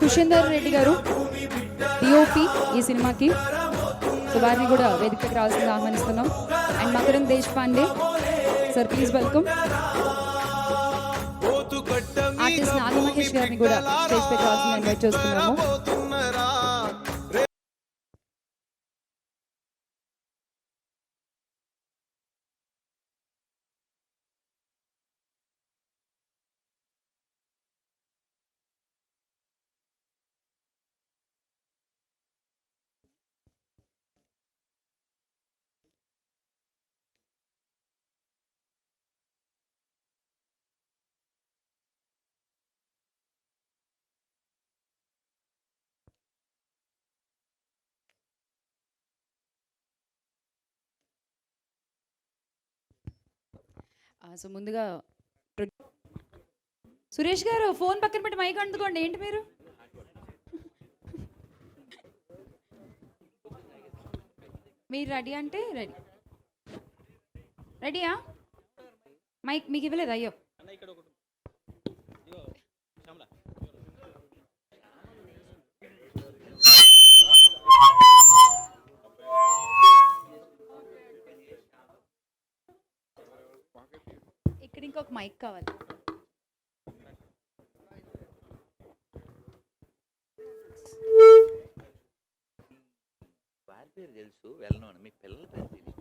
కుషేందర్ రెడ్డి గారు డిఓపి ఈ సినిమాకి సో వారిని కూడా వేదికకి రావాల్సిందిగా ఆహ్వానిస్తున్నాం. And Makarand Deshpande sir please welcome artist Naga Mahesh గారిని కూడా స్టేజ్ పైకి రావాల్సిందిగా ఇన్వైట్ చేస్తున్నాము. సో ముందుగా సురేష్ గారు ఫోన్ పక్కన పెట్టి మైక్ అందుకోండి. ఏంటి మీరు? మీరు రెడీ అంటే రెడీ. రెడీయా? మైక్ మీకు ఇవ్వలేదు? అయ్యో. ఇక్కడ ఇంకొక మైక్ కావాలి. వారి పేరు తెలుసు వెళ్ళను మీ పిల్లల పేరు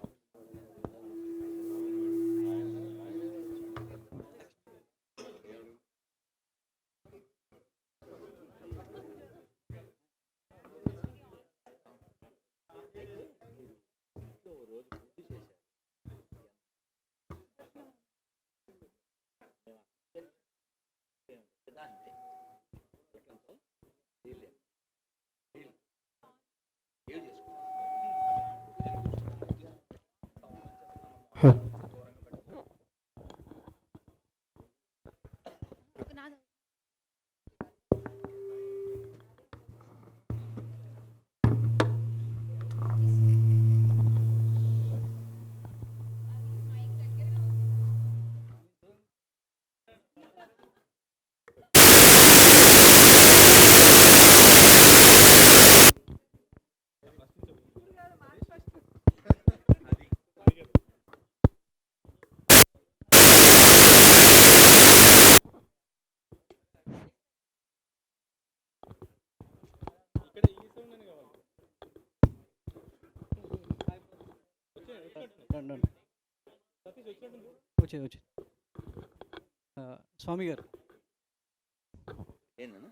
తెలియదు వచ్చే వచ్చే స్వామి గారు. ఏంటన్నా